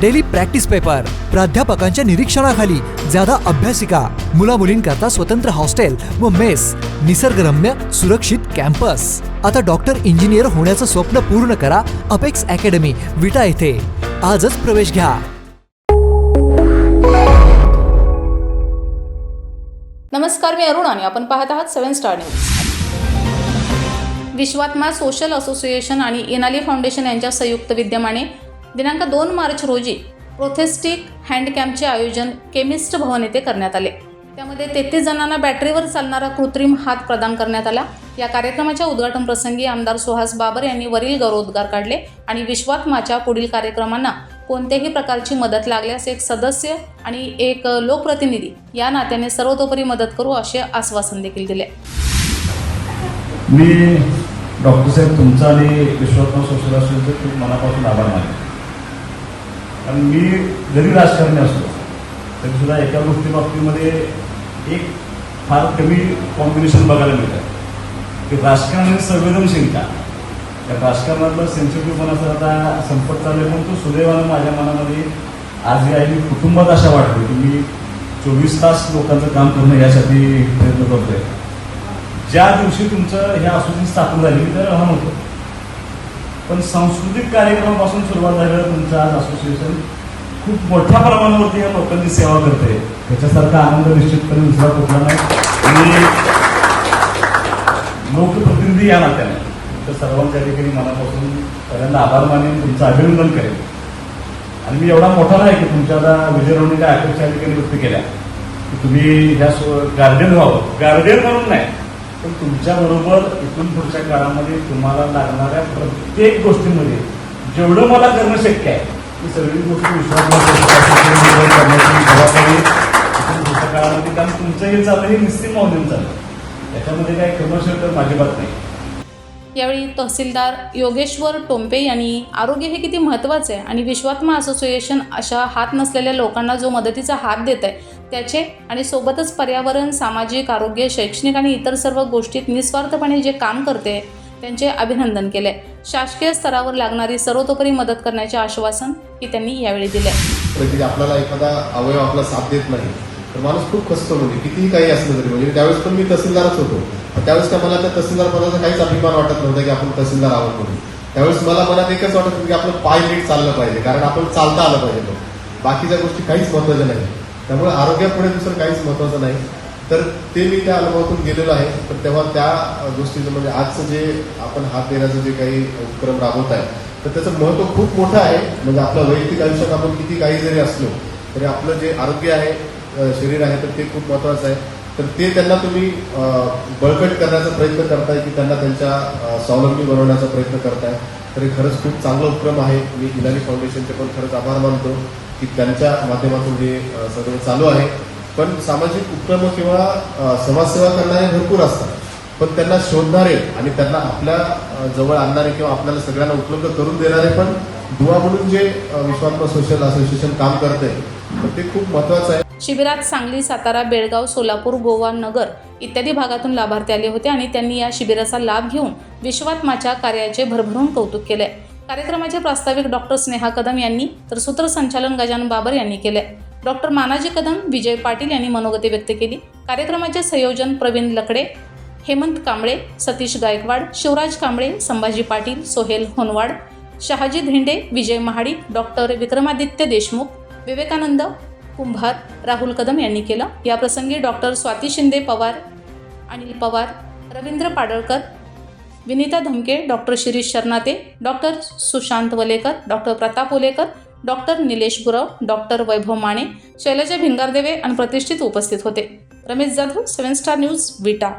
Daily practice paper प्राध्यापकांच्या निरीक्षणाखाली ज्यादा अभ्यासिका मुला मुलींकरता स्वतंत्र हॉस्टेल व मेस निसर्गरम्य सुरक्षित कॅम्पस. आता डॉक्टर इंजिनियर होण्याचं स्वप्न पूर्ण करा अपेक्स अकॅडमी विटा येथे आजच प्रवेश घ्या. नमस्कार मी अरुण आणि आपण पाहत आहात seven star news. Vishwatma social association आणि इनाली फाउंडेशन यांच्या संयुक्त विद्यमाने दिनांक दोन मार्च रोजी प्रोथेस्टिक हँडकॅम्पचे आयोजन केमिस्ट भवन येथे करण्यात आले. त्यामध्ये तेहतीस जणांना बॅटरीवर चालणारा कृत्रिम हात प्रदान करण्यात आला. या कार्यक्रमाच्या उद्घाटन प्रसंगी आमदार सुहास बाबर यांनी वरील गौरवोद्गार काढले आणि विश्वात्माच्या पुढील कार्यक्रमांना कोणत्याही प्रकारची मदत लागल्यास एक सदस्य आणि एक लोकप्रतिनिधी या नात्याने सर्वतोपरी मदत करू असे आश्वासन देखील दिले. मी डॉक्टर साहेब तुमचा आणि विश्वात्मा सोशल खूप मनापासून आभार मानतो. कारण मी जरी राजकारणी असलो तरी सुद्धा एका गोष्टी बाबतीमध्ये एक फार कमी कॉम्बिनेशन बघायला मिळतं. की राजकारण आणि संवेदनशीलता. त्या राजकारणातलं सेन्सिटिव्हपणा जर आता संपत चालले पण तो सुदैवानं माझ्या मनामध्ये आज आई मी कुटुंबात अशा वाटते की मी चोवीस तास लोकांचं काम करणं यासाठी प्रयत्न करतोय. ज्या दिवशी तुमचं ह्या असोसिएशन स्थापन झाली मी तर हा म्हणतो पण सांस्कृतिक कार्यक्रमापासून सुरुवात झालेलं तुमचं आज असोसिएशन खूप मोठ्या प्रमाणावरती या लोकांची सेवा करते. त्याच्यासारखा आनंद निश्चितपणे दुसरा कुठला नाही. आणि लोकप्रतिनिधी या नात्याने. तर सर्वांच्या ठिकाणी मनापासून पहिल्यांदा आभार मानेन तुमचं अभिनंदन करेन. आणि मी एवढा मोठा नाही की तुमच्या आता विजयरावने काय अपेक्षा ठिकाणी व्यक्त केल्या. की तुम्ही ह्या गार्डियन व्हावं. गार्डियन म्हणून नाही. पण तुमच्याबरोबर इथून पुढच्या काळामध्ये तुम्हाला लागणाऱ्या प्रत्येक गोष्टीमध्ये जेवढं मला करणं शक्य आहे ती सगळी गोष्टी विश्वास करण्याची जबाबदारी इथून पुढच्या काळामध्ये कारण तुमचं हे चाललं हे निश्चित मोहीम चाललं. त्याच्यामध्ये काही कमर्शियल तर माझी बात नाही. यावेळी तहसीलदार योगेश्वर टोंपे यांनी आरोग्य हे किती महत्त्वाचं आहे आणि विश्वात्मा असोसिएशन अशा हात नसलेल्या लोकांना जो मदतीचा हात देत आहे त्याचे आणि सोबतच पर्यावरण सामाजिक आरोग्य शैक्षणिक आणि इतर सर्व गोष्टीत निस्वार्थपणे जे काम करते त्यांचे अभिनंदन केले. शासकीय स्तरावर लागणारी सर्वतोपरी मदत करण्याचे आश्वासन ही त्यांनी यावेळी दिले. म्हणजे आपल्याला एखादा अवयव आपला साथ देत नाही. तर माणूस खूप खसतो म्हणजे कितीही काही असलं तरी. म्हणजे त्यावेळेस पण मी तहसीलदारच होतो. त्यावेळेस काय मला त्या तहसीलदार पदाचा काहीच अभिमान वाटत नव्हता की आपण तहसीलदार आहोत म्हणून. त्यावेळेस मला मनात एकच वाटत होतं की आपलं पाय नीट चाललं पाहिजे कारण आपण चालता आलं पाहिजे तो. बाकीच्या गोष्टी काहीच महत्त्वाच्या नाही त्यामुळे आरोग्यापुढे दुसरं काहीच महत्वाचं नाही. तर ते मी त्या अनुभवातून गेलेलो आहे. पण तेव्हा त्या गोष्टीचं म्हणजे आजचं जे आपण हात देण्याचं जे काही उपक्रम राबवत आहे तर त्याचं महत्त्व खूप मोठं आहे. म्हणजे आपल्या वैयक्तिक आयुष्यात आपण किती काही जरी असलो तरी आपलं जे आरोग्य आहे शरीर आहे तर ते खूप महत्वाचं आहे. तर ते त्यांना तुम्ही बळकट करण्याचा प्रयत्न करताय की त्यांना त्यांच्या स्वावलंबी बनवण्याचा प्रयत्न करताय. तर हे खरंच खूप चांगला उपक्रम आहे. मी इलानी फाउंडेशनचे पण खरंच आभार मानतो की त्यांच्या माध्यमातून हे सगळं चालू आहे. पण सामाजिक उपक्रम किंवा समाजसेवा करणारे भरपूर असतात. पण त्यांना शोधणारे आणि त्यांना आपल्या जवळ आणणारे किंवा आपल्याला सगळ्यांना उपलब्ध करून देणारे पण दुवा म्हणून जे विश्वात्मा सोशल असोसिएशन काम करते तर ते खूप महत्वाचं आहे. शिबिरात सांगली सातारा बेळगाव सोलापूर गोवा नगर इत्यादी भागातून लाभार्थी आले होते आणि त्यांनी या शिबिराचा लाभ घेऊन विश्वात्माच्या कार्याचे भरभरून कौतुक केले. कार्यक्रमाचे प्रास्ताविक डॉक्टर स्नेहा कदम यांनी तर सूत्रसंचालन गजानन बाबर यांनी केले. डॉक्टर मानाजी कदम विजय पाटील यांनी मनोगती व्यक्त केली. कार्यक्रमाचे संयोजन प्रवीण लकडे हेमंत कांबळे सतीश गायकवाड शिवराज कांबळे संभाजी पाटील सोहेल होनवाड शहाजी धेंडे विजय महाडी डॉक्टर विक्रमादित्य देशमुख विवेकानंद कुंभार राहुल कदम यांनी केलं. याप्रसंगी doctor Swati Shinde Pawar Anil Pawar Ravindra Padalkar Vinita Dhamke doctor Shirish Sharnate doctor Sushant Walekar doctor Pratap Olekar doctor Nilesh Gurav doctor Vaibhav Mane Shailaja Bhingardeve आणि प्रतिष्ठित उपस्थित होते. Ramesh Jadhav seven star news Vita.